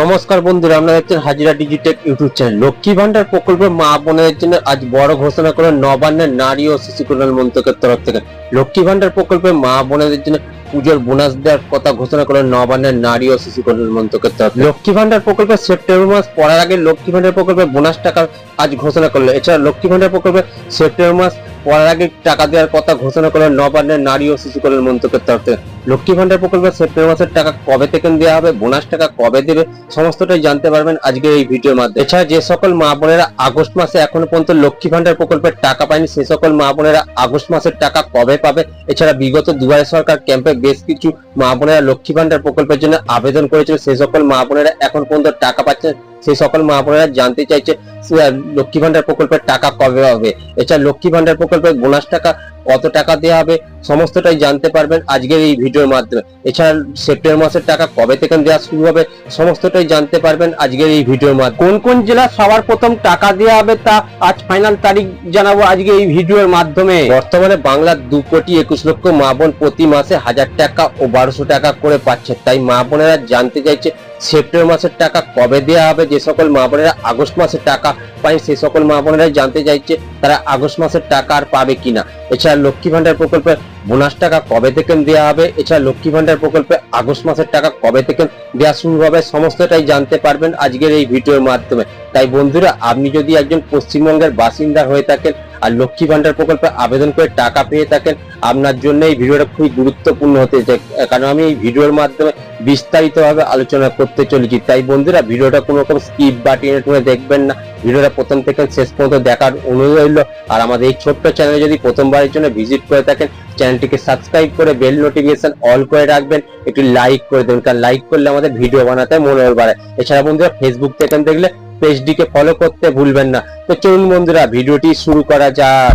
নমস্কার বন্ধুরা আমরা দেখছেন হাজিরা Digitech YouTube channel. Lakshmi Bhandar প্রকল্পে মা বোনের জন্য আজ বড় ঘোষণা করে নবান্নের নারী ও শিশু কল্যাণ মন্ত্রকের তরফ থেকে। লক্ষ্মী ভান্ডার প্রকল্পে মা বোনেদের জন্য পুজোর বোনাস দেওয়ার কথা ঘোষণা করে নবান্নের নারী ও শিশু কল্যাণ মন্ত্রকের তরফ লক্ষ্মী ভান্ডার প্রকল্পে সেপ্টেম্বর মাস পড়ার আগে লক্ষ্মী ভান্ডার প্রকল্পে বোনাস টাকা আজ ঘোষণা করল এছাড়া লক্ষ্মী ভান্ডার প্রকল্পে সেপ্টেম্বর মাস পড়ার আগে টাকা দেওয়ার কথা ঘোষণা করল নবান্নের নারী ও শিশু কল্যাণ মন্ত্রকের তরফ থেকে। লক্ষ্মী ভান্ডার প্রকল্পে সেপ্টেম্বর মাসের টাকা কবে থেকে দেওয়া হবে? বোনাস টাকা কবে দেবে? সমস্তটাই জানতে পারবেন আজকে এই ভিডিওর মাধ্যমে। এছাড়া যে সকল মা বোনেরা আগস্ট মাসে এখনও পর্যন্ত লক্ষ্মী ভান্ডার প্রকল্পের টাকা পায়নি, সে সকল মা বোনেরা আগস্ট মাসের টাকা কবে পাবে? এছাড়া বিগত দুয়ারে সরকার ক্যাম্পে বেশ কিছু মা বোনেরা লক্ষ্মী ভান্ডার প্রকল্পের জন্য আবেদন করেছিল সেই সকল মা বোনেরা এখন পর্যন্ত টাকা পাচ্ছে সেই সকল মা বোনেরা জানতে চাইছে লক্ষ্মী ভান্ডার প্রকল্পের টাকা কবে হবে এছাড়া লক্ষ্মী ভান্ডার প্রকল্পের বোনাস টাকা কত টাকা দেওয়া হবে, সমস্তটাই জানতে পারবেন আজকের এই ভিডিওর মাধ্যমে। এছাড়া সেপ্টেম্বর মাসের টাকা কবে থেকে দেওয়া শুরু হবে, সমস্তটাই জানতে পারবেন আজকের এই ভিডিওর মাধ্যমে। কোন কোন জেলা সবার প্রথম টাকা দেওয়া হবে তা আজ ফাইনাল তারিখ জানাব আজকে এই ভিডিওর মাধ্যমে। বর্তমানে বাংলার দু কোটি একুশ লক্ষ মা বোন প্রতি মাসে হাজার টাকা ও বারোশো টাকা করে পাচ্ছে। তাই মা বোনেরা জানতে চাইছে সেপ্টেম্বর মাসের টাকা কবে দেওয়া হবে, যে সকল মা বোনেরা আগস্ট মাসের টাকা পায়, সে সকল মা বোনেরা জানতে চাইছে তারা আগস্ট মাসের টাকা আর পাবে কিনা। এছাড়া লক্ষ্মী ভান্ডার প্রকল্পের বোনাস টাকা কবে থেকে দেওয়া হবে? এছাড়া লক্ষ্মী ভান্ডার প্রকল্পে আগস্ট মাসের টাকা কবে থেকে দেওয়া শুরু হবে সমস্তটাই জানতে পারবেন আজকের এই ভিডিওর মাধ্যমে। তাই বন্ধুরা, আপনি যদি একজন পশ্চিমবঙ্গের বাসিন্দা হয়ে থাকেন আর লক্ষ্মী ভান্ডার প্রকল্পে আবেদন করে টাকা পেয়ে থাকেন। আপনার জন্য এই ভিডিওটা খুবই গুরুত্বপূর্ণ হতে চাই, কারণ আমি এই ভিডিওর মাধ্যমে বিস্তারিতভাবে আলোচনা করতে চলেছি। তাই বন্ধুরা, ভিডিওটা কোনো রকম স্কিপ বা টেনে টুনে দেখবেন না। ভিডিওটা প্রথম থেকে শেষ পর্যন্ত দেখার অনুরোধ রইল। আর আমাদের এই ছোট্ট চ্যানেলে যদি প্রথমবারের জন্য ভিজিট করে থাকেন, চ্যানেলটিকে সাবস্ক্রাইব করে বেল নোটিফিকেশন অল করে রাখবেন। একটু লাইক করে দেবেন, কারণ লাইক করলে আমাদের ভিডিও বানাতে মনোবল বাড়ায়। এছাড়া বন্ধুরা, ফেসবুক থেকে দেখলে পেজটিকে ফলো করতে ভুলবেন না। তো চলুন বন্ধুরা, ভিডিওটি শুরু করা যাক।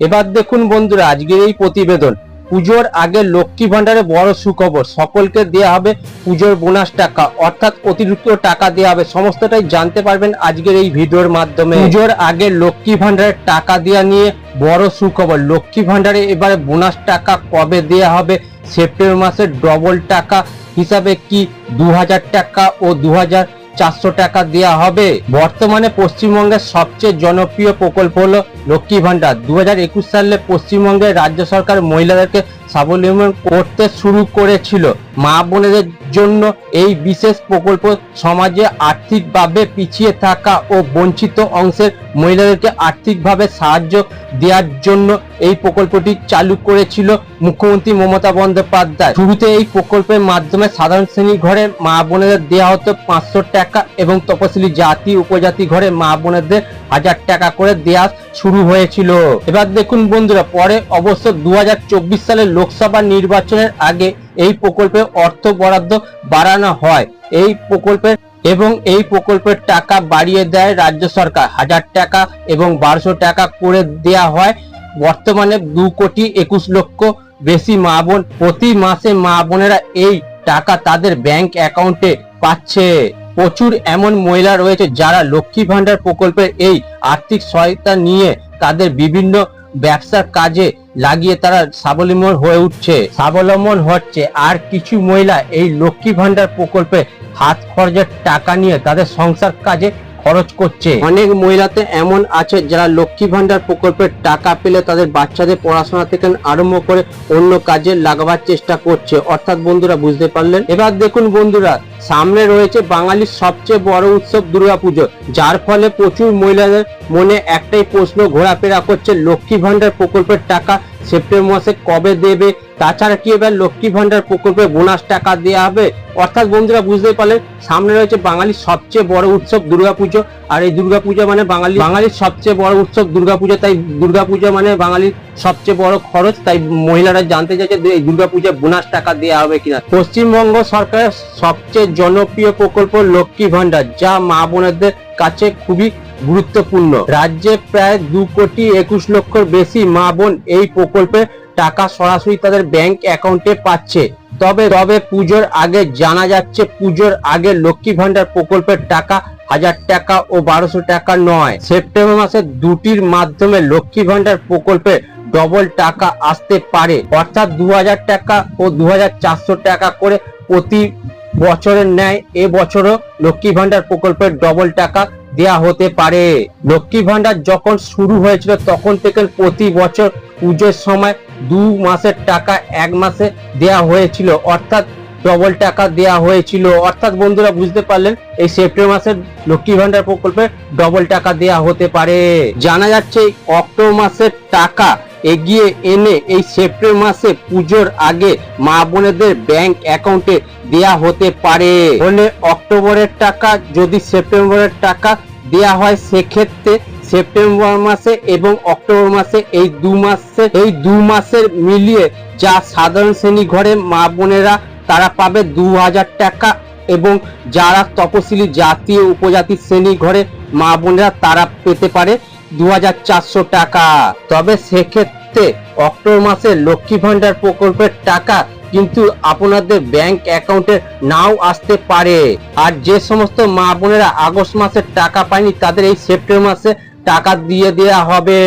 এবার দেখুন বন্ধুরা, আজকের এই প্রতিবেদন। পুজোর আগে লক্ষ্মী ভান্ডারে বড় সুখবর। সকলকে দেওয়া হবে পুজোর বোনাস টাকা। অর্থাৎ অতিরিক্ত টাকা দেওয়া হবে। সমস্তটাই জানতে পারবেন আজকের এই ভিডিওর মাধ্যমে। পুজোর আগে লক্ষ্মী ভান্ডারের টাকা দেওয়া নিয়ে বড় সুখবর। লক্ষ্মী ভান্ডারে এবারে বোনাস টাকা কবে দেওয়া হবে? সেপ্টেম্বর মাসে ডবল টাকা হিসাবে কি দু হাজার টাকা ও দু চারশো টাকা দেওয়া হবে? বর্তমানে পশ্চিমবঙ্গের সবচেয়ে জনপ্রিয় প্রকল্প হলো লক্ষ্মী ভান্ডার দু সালে পশ্চিমবঙ্গের রাজ্য সরকার মহিলাদেরকে স্বাবলম্বী করতে শুরু করেছিল। মা বোনেদের জন্য এই বিশেষ প্রকল্প সমাজে আর্থিকভাবে পিছিয়ে থাকা ও বঞ্চিত অংশের মহিলাদেরকে আর্থিকভাবে সাহায্য দেওয়ার জন্য এই প্রকল্পটি চালু করেছিল মুখ্যমন্ত্রী মমতা বন্দ্যোপাধ্যায়। শুরুতে এই প্রকল্পের মাধ্যমে সাধারণ শ্রেণি ঘরে মা বোনেদের দেওয়া হতো পাঁচশো টাকা এবং তপশিলি জাতি, উপজাতি ঘরে মা বোনেদের হাজার টাকা করে দেওয়া শুরু হয়েছিল। এবার দেখুন বন্ধুরা, পরে অবশ্য দু হাজার চব্বিশ সালের লোকসভা নির্বাচনের আগে এই প্রকল্পে অর্থ বরাদ্দ বাড়ানো হয়। এই প্রকল্পের এবং এই প্রকল্পের টাকা বাড়িয়ে দেয় রাজ্য সরকার। হাজার টাকা এবং বারোশো টাকা করে দেয়া হয়। বর্তমানে দু কোটি একুশ লক্ষ বেশি মা বোন প্রতি মাসে মা বোনেরা এই টাকা তাদের ব্যাংক অ্যাকাউন্টে পাচ্ছে। প্রচুর এমন মহিলা রয়েছে যারা লক্ষ্মী ভান্ডার প্রকল্পের এই আর্থিক সহায়তা নিয়ে তাদের বিভিন্ন ব্যবসার কাজে লাগিয়ে তারা স্বাবলম্বন হয়ে উঠছে। স্বাবলম্বন হচ্ছে আর কিছু মহিলা এই লক্ষ্মী ভান্ডার প্রকল্পে হাত খরচের টাকা নিয়ে তাদের সংসার কাজে খরচ করছে। অনেক মহিলাতে এমন আছে যারা লক্ষ্মী ভান্ডার প্রকল্পের টাকা পেলে তাদের বাচ্চাদের পড়াশোনা থেকে আরম্ভ করে অন্য কাজে লাগাবার চেষ্টা করছে। অর্থাৎ বন্ধুরা, বুঝতে পারলেন? এবার দেখুন বন্ধুরা, সামনে রয়েছে বাঙালির সবচেয়ে বড় উৎসব দুর্গাপুজো, যার ফলে প্রচুর মহিলাদের মনে একটাই প্রশ্ন ঘোরাফেরা করছে, লক্ষ্মী ভান্ডার প্রকল্পের টাকা সেপ্টেম্বর মাসে কবে দেবে? তাছাড়া কি এবার লক্ষ্মী ভান্ডার প্রকল্পে বোনাস টাকা দেওয়া হবে? অর্থাৎ বন্ধুরা বুঝতে পারলেন, সামনে রয়েছে বাঙালির সবচেয়ে বড় উৎসব দুর্গাপুজো। আর এই দুর্গাপূজা মানে বাঙালি, বাঙালির সবচেয়ে বড় উৎসব দুর্গাপূজা, তাই দুর্গাপূজা মানে বাঙালির সবচেয়ে বড় খরচ। তাই মহিলারা জানতে চাইছে এই দুর্গাপূজায় বোনাস টাকা দেওয়া হবে কিনা। পশ্চিমবঙ্গ সরকারের সবচেয়ে জনপ্রিয় প্রকল্প লক্ষ্মী ভান্ডার যা মা বোনেদের কাছে খুবই গুরুত্বপূর্ণ। রাজ্যে প্রায় দু কোটি একুশ লক্ষর বেশি মা বোন এই প্রকল্পে টাকা সরাসরি তাদের ব্যাংক অ্যাকাউন্টে পাচ্ছে। তবে তবে পুজোর আগে জানা যাচ্ছে, পুজোর আগে লক্ষ্মী ভান্ডার প্রকল্পের টাকা হাজার টাকা ও বারোশো টাকা নয়। সেপ্টেম্বর মাসে দুটির মাধ্যমে লক্ষ্মী ভান্ডার প্রকল্পে ডবল টাকা আসতে পারে। অর্থাৎ দু হাজার টাকা ও দু হাজার চারশো টাকা করে প্রতি বছরের ন্যায় এ বছরও লক্ষ্মী ভান্ডার প্রকল্পের ডবল টাকা দেয়া হতে পারে। লক্ষ্মী ভান্ডার যখন শুরু হয়েছিল, তখন থেকে প্রতি বছর পুজোর সময় দু মাসের টাকা এক মাসে দেয়া হয়েছিল, অর্থাৎ ডবল টাকা দেয়া হয়েছিল। অর্থাৎ বন্ধুরা, বুঝতে পারলেন, এই সেপ্টেম্বর মাসের লক্ষ্মী ভান্ডার প্রকল্পে ডবল টাকা দেয়া হতে পারে। জানা যাচ্ছে অক্টোবর মাসের টাকা এগিয়ে এনে এই সেপ্টেম্বর মাসে পুজোর আগে মা বোনেদের ব্যাংক অ্যাকাউন্টে দেয়া হতে পারে। হলে অক্টোবরের টাকা যদি সেপ্টেম্বরের টাকা দেয়া হয়, সেক্ষেত্রে সেপ্টেম্বর মাসে এবং অক্টোবর মাসে এই দু মাসে, এই দু মাসের মিলিয়ে যা সাধারণ শ্রেণি ঘরে মা বোনেরা, তারা পাবে দু হাজার টাকা এবং যারা তপশিলি জাতীয় উপজাতি শ্রেণি ঘরে মা বোনেরা, তারা পেতে পারে দু হাজার চারশো টাকা। তবে সেক্ষেত্রে অক্টোবর মাসে লক্ষ্মী ভাণ্ডার প্রকল্পের টাকা কিন্তু আপনাদের ব্যাংক অ্যাকাউন্টে নাও আসতে পারে। আর যে সমস্ত মা বোনেরা আগস্ট মাসের টাকা পায়নি, তাদের এই সেপ্টেম্বর মাসে টাকা দিয়ে দেওয়া হবে।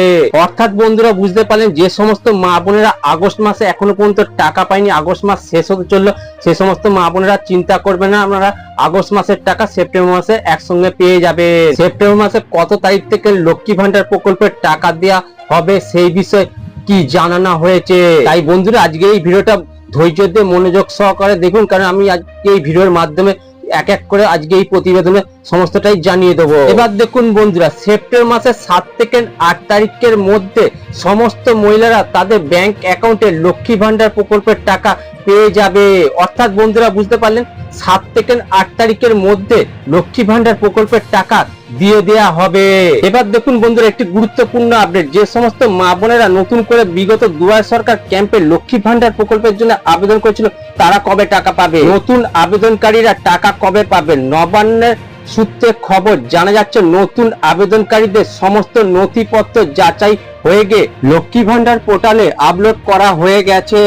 অর্থাৎ বন্ধুরা বুঝতে পারলেন, যে সমস্ত মা বোনেরা আগস্ট মাসে এখনও পর্যন্ত টাকা পায়নি, আগস্ট মাস শেষ হতে চলল, সে সমস্ত মা বোনেরা চিন্তা করবে না, আপনারা আগস্ট মাসের টাকা সেপ্টেম্বর মাসে একসঙ্গে পেয়ে যাবে সেপ্টেম্বর মাসে কত তারিখ থেকে লক্ষ্মী ভান্ডার প্রকল্পের টাকা দেওয়া হবে সেই বিষয়ে কি জানানো হয়েছে? তাই বন্ধুরা, আজকে এই ভিডিওটা ধৈর্য দিয়ে মনোযোগ সহকারে দেখুন, কারণ আমি আজকে এই ভিডিওর মাধ্যমে এক এক করে আজকে এই প্রতিবেদনে সমস্তটাই জানিয়ে দেবো। এবার দেখুন বন্ধুরা, সেপ্টেম্বর মাসের সাত থেকে আট তারিখের মধ্যে সমস্ত মহিলারা তাদের ব্যাংক অ্যাকাউন্টে লক্ষ্মী ভান্ডার প্রকল্পের টাকা পেয়ে যাবে। অর্থাৎ বন্ধুরা, বুঝতে পারলেন? সাত থেকে আট তারিখের মধ্যে লক্ষ্মী ভান্ডার প্রকল্পের টাকা দিয়ে দেয়া হবে। এবার দেখুন বন্ধুরা, একটি গুরুত্বপূর্ণ আপডেট যে সমস্ত মা বোনেরা নতুন করে বিগত দুয়ার সরকার ক্যাম্পে লক্ষ্মী ভান্ডার প্রকল্পের জন্য আবেদন করেছিল, তারা কবে টাকা পাবে? নতুন আবেদনকারীরা টাকা কবে পাবে? নবান্নের সূত্রে খবর জানা যাচ্ছে, নতুন আবেদনকারীদের সমস্ত নথিপত্র যাচাই হয়ে গিয়ে লক্ষ্মী ভান্ডার পোর্টালে আপলোড করা হয়ে গেছে।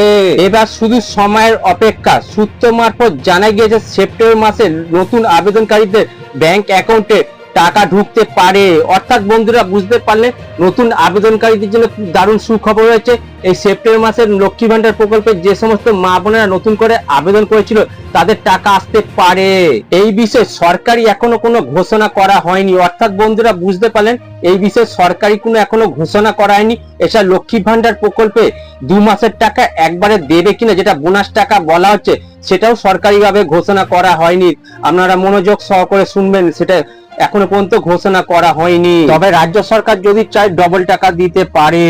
এবার শুধু সময়ের অপেক্ষা, সূত্র মারফত জানা গিয়েছে, সেপ্টেম্বর মাসে নতুন আবেদনকারীদের ব্যাংক অ্যাকাউন্টে টাকা ঢুকতে পারে। অর্থাৎ বন্ধুরা বুঝতে পারলে নতুন আবেদনকারীদের জন্য দারুণ সুখবর রয়েছে। এই সেপ্টেম্বর মাসের লক্ষ্মী ভান্ডার প্রকল্পে যে সমস্ত মা বোনেরা নতুন করে আবেদন করেছিল, তাদের টাকা আসতে পারে। এই বিষয়ে সরকারি এখনও কোনো ঘোষণা করা হয়নি। অর্থাৎ বন্ধুরা বুঝতে পারলেন, এই বিষয়ে সরকারি কোনো এখনও ঘোষণা করা হয়নি। এছাড়া লক্ষ্মী ভান্ডার প্রকল্পে দু মাসের টাকা একবারে দেবে কিনা, যেটা বোনাস টাকা বলা হচ্ছে, সেটাও সরকারিভাবে ঘোষণা করা হয়নি। আপনারা মনোযোগ সহকারে শুনবেন, সেটা এখনও পর্যন্ত ঘোষণা করা হয়নি। তবে রাজ্য সরকার যদি চায় ডবল টাকা দিতে পারে।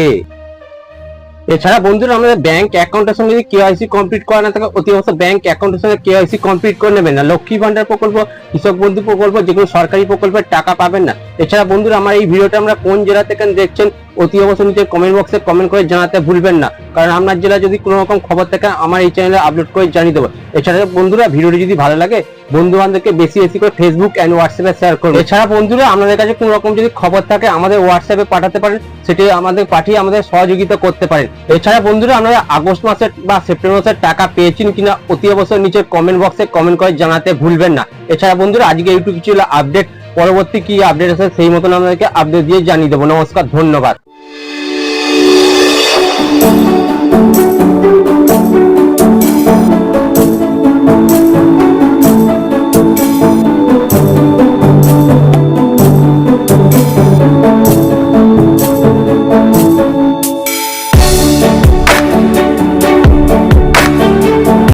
এছাড়া বন্ধুরা, আমাদের ব্যাংক অ্যাকাউন্টের সঙ্গে যদি কেওয়াইসি কমপ্লিট করা না থাকে অতি অবশ্য ব্যাংক অ্যাকাউন্টের সঙ্গে কেওয়াইসি কমপ্লিট করে নেবেন না। লক্ষ্মী ভান্ডার প্রকল্প, কৃষক বন্ধু প্রকল্প, যেগুলো সরকারি প্রকল্পের টাকা পাবেন না। এছাড়া বন্ধুরা, আমার এই ভিডিওটা আমরা কোন জেলা থেকে দেখছেন অতি অবশ্য নিচে কমেন্ট বক্সে কমেন্ট করে জানাতে ভুলবেন না। কারণ আপনার জেলা যদি কোনো রকম খবর থাকে, আমার এই চ্যানেলে আপলোড করে জানিয়ে দেবো। এছাড়া বন্ধুরা, ভিডিওটি যদি ভালো লাগে বন্ধু বান্ধবকে বেশি বেশি করে ফেসবুক অ্যান্ড হোয়াটসঅ্যাপে শেয়ার করুন। এছাড়া বন্ধুরা, আপনাদের কাছে কোনো রকম যদি খবর থাকে, আমাদের হোয়াটসঅ্যাপে পাঠাতে পারেন। সেটি আমাদের, পাঠিয়ে আমাদের সহযোগিতা করতে পারেন। এছাড়া বন্ধুরা, আপনারা আগস্ট মাসের বা সেপ্টেম্বর মাসের টাকা পেয়েছেন কিনা, অতি অবশ্যই নিচে কমেন্ট বক্সে কমেন্ট করে জানাতে ভুলবেন না। এছাড়া বন্ধুরা, আজকে ইউটিউব ছিল আপডেট পরবর্তী কি আপডেট আছে, সেই মতন আমাদেরকে আপডেট দিয়ে জানিয়ে দেবো। নমস্কার, ধন্যবাদ।